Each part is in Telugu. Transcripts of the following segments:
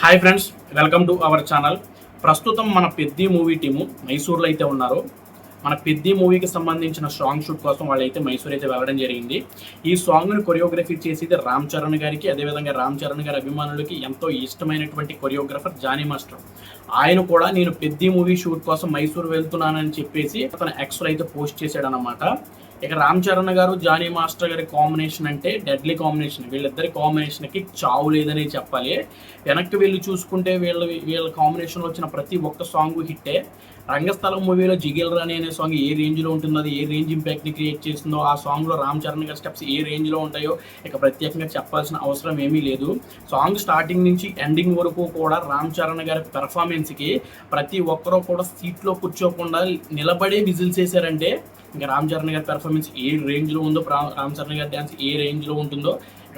Hi friends welcome to our channel. ప్రస్తుతం మన పెద్ది మూవీ టీము మైసూర్లో అయితే ఉన్నారు. మన పెద్ది మూవీకి సంబంధించిన సాంగ్ షూట్ కోసం వాళ్ళు అయితే మైసూర్ అయితే వెళ్ళడం జరిగింది. ఈ సాంగ్ను కొరియోగ్రఫీ చేసేది రామ్ చరణ్ గారికి అదేవిధంగా రామ్ చరణ్ గారి అభిమానులకి ఎంతో ఇష్టమైనటువంటి కొరియోగ్రఫర్ జానీ మాస్టర్. ఆయన కూడా నేను పెద్ది మూవీ షూట్ కోసం మైసూర్ వెళ్తున్నానని చెప్పేసి అతను ఎక్స్లో అయితే పోస్ట్ చేశాడనమాట ఇక రామ్ చరణ్ గారు జానీ మాస్టర్ గారి కాంబినేషన్ అంటే డెడ్లీ కాంబినేషన్ వీళ్ళిద్దరి కాంబినేషన్కి చావు లేదని చెప్పాలి. వెనక్కి వెళ్ళి చూసుకుంటే వీళ్ళ వీళ్ళ కాంబినేషన్లో వచ్చిన ప్రతి ఒక్క సాంగ్ హిట్టే. రంగస్థలం మూవీలో జిగిల్ రాణి అనే సాంగ్ ఏ రేంజ్లో ఉంటుందో అది ఏ రేంజ్ ఇంపాక్ట్ని క్రియేట్ చేస్తుందో ఆ సాంగ్లో రామ్ చరణ్ గారి స్టెప్స్ ఏ రేంజ్లో ఉంటాయో ఇక ప్రత్యేకంగా చెప్పాల్సిన అవసరం ఏమీ లేదు. సాంగ్ స్టార్టింగ్ నుంచి ఎండింగ్ వరకు కూడా రామ్ చరణ్ గారి పెర్ఫార్మెన్స్కి ప్రతి ఒక్కరూ కూడా సీట్లో కూర్చోకుండా నిలబడే విజిల్స్ వేసారంటే ఇంకా రామ్ చరణ్ గారి పెర్ఫార్మెన్స్ ఏ రేంజ్లో ఉందో రామ్ చరణ్ గారి డ్యాన్స్ ఏ రేంజ్లో ఉంటుందో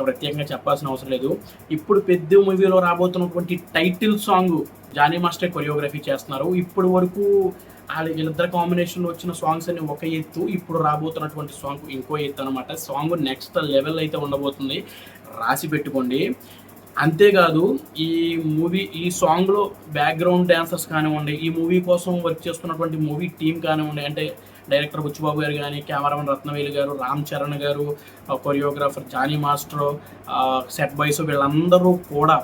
ప్రత్యేకంగా చెప్పాల్సిన అవసరం లేదు. ఇప్పుడు పెద్ద మూవీలో రాబోతున్నటువంటి title song Johnny master choreography చేస్తున్నారు. ఇప్పుడు వరకు వాళ్ళ వీళ్ళిద్దరు కాంబినేషన్లో వచ్చిన సాంగ్స్ అన్ని ఒక ఎత్తు. ఇప్పుడు రాబోతున్నటువంటి సాంగ్ ఇంకో ఎత్తు అనమాట సాంగ్ నెక్స్ట్ లెవెల్ అయితే ఉండబోతుంది. రాసి పెట్టుకోండి. అంతేకాదు ఈ మూవీ ఈ సాంగ్లో బ్యాక్గ్రౌండ్ డాన్సర్స్ కానివ్వండి ఈ మూవీ కోసం వర్క్ చేస్తున్నటువంటి మూవీ టీం కానివ్వండి అంటే డైరెక్టర్ బుచ్చిబాబు గారు కానీ కెమెరామన్ రత్నవేలు గారు రామ్ చరణ్ గారు choreographer Johnny master set boys వీళ్ళందరూ కూడా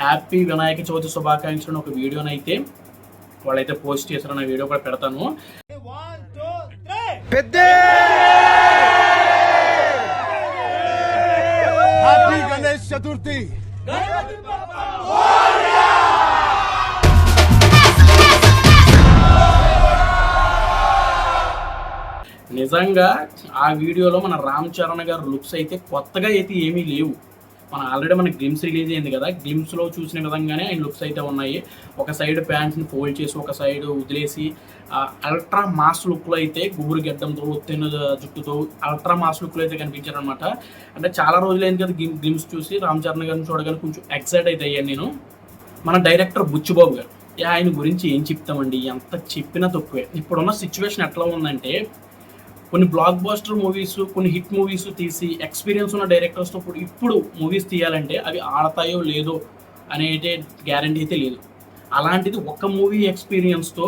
హ్యాపీ వినాయక చవితి శుభాకాంక్షలను ఒక వీడియోని అయితే వాళ్ళైతే పోస్ట్ చేశారన్న వీడియో కూడా పెడతాను. పెద్దే హ్యాపీ గణేష్ చతుర్థి. నిజంగా ఆ వీడియోలో మన రామ్ చరణ్ గారు లుక్స్ అయితే కొత్తగా అయితే ఏమీ లేవు. మన ఆల్రెడీ మన గ్లిమ్స్ రిలీజ్ అయింది కదా. గ్లిమ్స్లో చూసిన విధంగానే ఆయన లుక్స్ అయితే ఉన్నాయి. ఒక సైడ్ ప్యాంట్స్ని ఫోల్డ్ చేసి ఒక సైడ్ వదిలేసి అల్ట్రా మాస్ లుక్లో అయితే గుబురు గడ్డంతో ఒత్తిన జుట్టుతో అల్ట్రా మాస్ లుక్లో అయితే కనిపించారు అనమాట అంటే చాలా రోజులైంది కదా గిమ్ గ్లిమ్స్ చూసి. రామ్ చరణ్ గారిని చూడగానే కొంచెం ఎక్సైట్ అయితే అయ్యాను నేను. మన డైరెక్టర్ బుచ్చిబాబు గారు ఏ ఆయన గురించి ఏం చెప్తామండి? ఎంత చెప్పినా తక్కువే. ఇప్పుడున్న సిచ్యువేషన్ ఎట్లా ఉందంటే కొన్ని బ్లాక్ బాస్టర్ మూవీస్ కొన్ని హిట్ మూవీస్ తీసి ఎక్స్పీరియన్స్ ఉన్న డైరెక్టర్స్తో ఇప్పుడు ఇప్పుడు మూవీస్ తీయాలంటే అవి ఆడతాయో లేదో అనేది గ్యారంటీ అయితే లేదు. అలాంటిది ఒక మూవీ ఎక్స్పీరియన్స్తో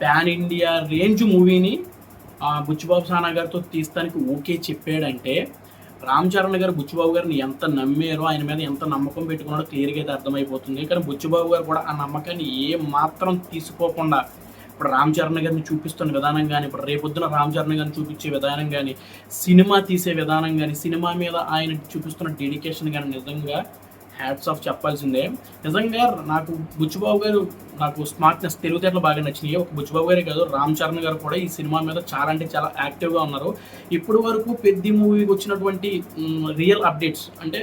ప్యాన్ ఇండియా రేంజ్ మూవీని బుచ్చిబాబు సానా గారితో తీస్తానికి ఓకే చెప్పాడంటే రామ్ చరణ్ గారు బుచ్చిబాబు గారిని ఎంత నమ్మారో ఆయన మీద ఎంత నమ్మకం పెట్టుకున్నాడో క్లియర్గా అయితే అర్థమైపోతుంది. కానీ బుచ్చిబాబు గారు కూడా ఆ నమ్మకాన్ని ఏ మాత్రం తీసుకోకుండా ఇప్పుడు రామ్ చరణ్ గారిని చూపిస్తున్న విధానం కానీ ఇప్పుడు రేపొద్దున రామ్ చరణ్ గారిని చూపించే విధానం కానీ సినిమా తీసే విధానం కానీ సినిమా మీద ఆయన చూపిస్తున్న డెడికేషన్ కానీ నిజంగా హ్యాట్స్ ఆఫ్ చెప్పాల్సిందే. నిజంగా నాకు బుచ్చిబాబు గారు నాకు స్మార్ట్నెస్ తెలివితేటలు బాగా నచ్చినాయి. ఒక బుచ్చిబాబు గారే కాదు రామ్ చరణ్ గారు కూడా ఈ సినిమా మీద చాలా అంటే చాలా యాక్టివ్గా ఉన్నారు. ఇప్పుడు వరకు పెద్ద మూవీకి వచ్చినటువంటి రియల్ అప్డేట్స్ అంటే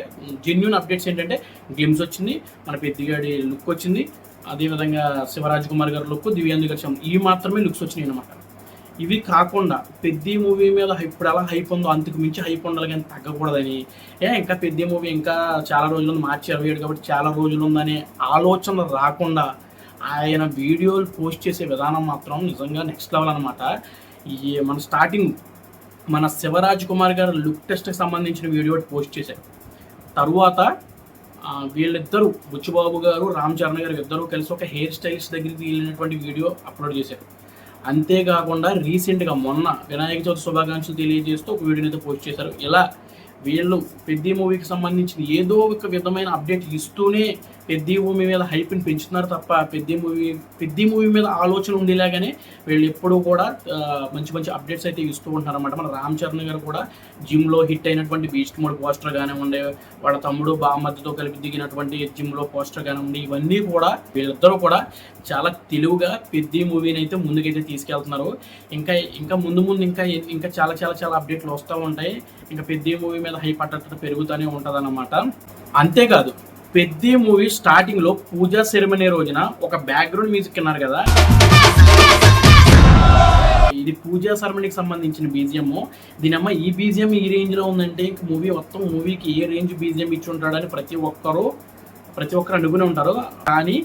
జెన్యున్ అప్డేట్స్ ఏంటంటే గేమ్స్ వచ్చింది మన పెద్దగాడి లుక్ వచ్చింది అదేవిధంగా శివరాజ్ కుమార్ గారి లుక్ దివ్యాంజు గారి ఇవి మాత్రమే లుక్స్ వచ్చినాయి అనమాట ఇవి కాకుండా పెద్ద మూవీ మీద ఇప్పుడు ఎలా హైప్ ఉందో అంతకు మించి హైప్ ఉండాలి కానీ తగ్గకూడదని. ఏ ఇంకా పెద్ద మూవీ ఇంకా చాలా రోజులు ఉంది మార్చి ఇరవై ఏడు కాబట్టి చాలా రోజులు ఉందనే ఆలోచన రాకుండా ఆయన వీడియోలు పోస్ట్ చేసే విధానం మాత్రం నిజంగా నెక్స్ట్ లెవెల్ అనమాట ఈ మన స్టార్టింగ్ మన శివరాజ్ కుమార్ గారు లుక్ టెస్ట్కి సంబంధించిన వీడియో పోస్ట్ చేశారు. తరువాత వీళ్ళిద్దరూ బుచ్చిబాబు గారు రామ్ చరణ్ గారు ఇద్దరు కలిసి ఒక హెయిర్ స్టైల్స్ దగ్గరికి వెళ్ళినటువంటి వీడియో అప్లోడ్ చేశారు. అంతేకాకుండా రీసెంట్గా మొన్న వినాయక చవితి శుభాకాంక్షలు తెలియజేస్తూ ఒక వీడియోని అయితే పోస్ట్ చేశారు. ఇలా వీళ్ళు పెద్ద మూవీకి సంబంధించిన ఏదో ఒక విధమైన అప్డేట్ ఇస్తూనే పెద్ద మూవీ మీద హైప్ని పెంచుతున్నారు తప్ప పెద్ద మూవీ పెద్ద మూవీ మీద ఆలోచన ఉండేలాగానే వీళ్ళు ఎప్పుడూ కూడా మంచి మంచి అప్డేట్స్ అయితే ఇస్తూ ఉంటారు అనమాట మన రామ్ చరణ్ గారు కూడా జిమ్లో హిట్ అయినటువంటి బీచ్ మోడ్ పోస్టర్ కానివ్వండి వాళ్ళ తమ్ముడు బామ్మద్దుతో కలిపి దిగినటువంటి జిమ్లో పోస్టర్ కానివ్వండి ఇవన్నీ కూడా వీళ్ళిద్దరూ కూడా చాలా తెలివిగా పెద్ద మూవీని అయితే ముందుకైతే తీసుకెళ్తున్నారు. ఇంకా ఇంకా ముందు ముందు ఇంకా ఇంకా చాలా చాలా చాలా అప్డేట్లు వస్తూ ఉంటాయి. ఇంకా పెద్ద మూవీ మీద హైప్ అట్టట్టు పెరుగుతూనే ఉంటుంది అంతేకాదు పెద్ద మూవీ స్టార్టింగ్లో పూజా సెరమనీ రోజున ఒక బ్యాక్గ్రౌండ్ మ్యూజిక్ విన్నారు కదా. ఇది పూజా సెరమనీకి సంబంధించిన బీజిఎం దీనమ్మ ఈ బీజిఎం ఈ రేంజ్లో ఉందంటే ఇంక మూవీ మొత్తం మూవీకి ఏ రేంజ్ బీజిఎం ఇచ్చి ఉంటాడని ప్రతి ఒక్కరు ప్రతి ఒక్కరు అనుకునే ఉంటారు. కానీ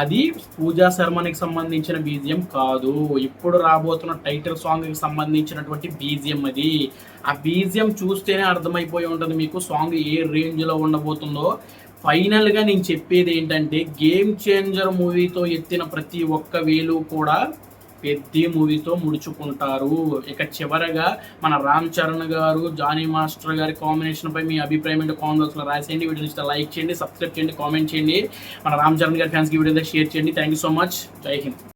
అది పూజా శర్మనికి సంబంధించిన బీజియం కాదు. ఇప్పుడు రాబోతున్న టైటిల్ సాంగ్కి సంబంధించినటువంటి బీజియం అది. ఆ బీజియం చూస్తేనే అర్థమైపోయి ఉంటుంది మీకు సాంగ్ ఏ రేంజ్లో ఉండబోతుందో. ఫైనల్గా నేను చెప్పేది ఏంటంటే గేమ్ చేంజర్ మూవీతో ఎత్తిన ప్రతి ఒక్క వేలు కూడా పెద్ద మూవీతో ముడుచుకుంటారు. ఇక చివరగా మన రామ్ చరణ్ గారు జానీ మాస్టర్ గారి కాంబినేషన్ పై మీ అభిప్రాయం ఏంటో కామెంట్ బాక్స్లో రాసేయండి. వీడియో లైక్ చేయండి సబ్స్క్రైబ్ చేయండి కామెంట్ చేయండి. మన రామ్ చరణ్ గారి ఫ్యాన్స్కి వీడియో షేర్ చేయండి. Thank you so much Jai Hind.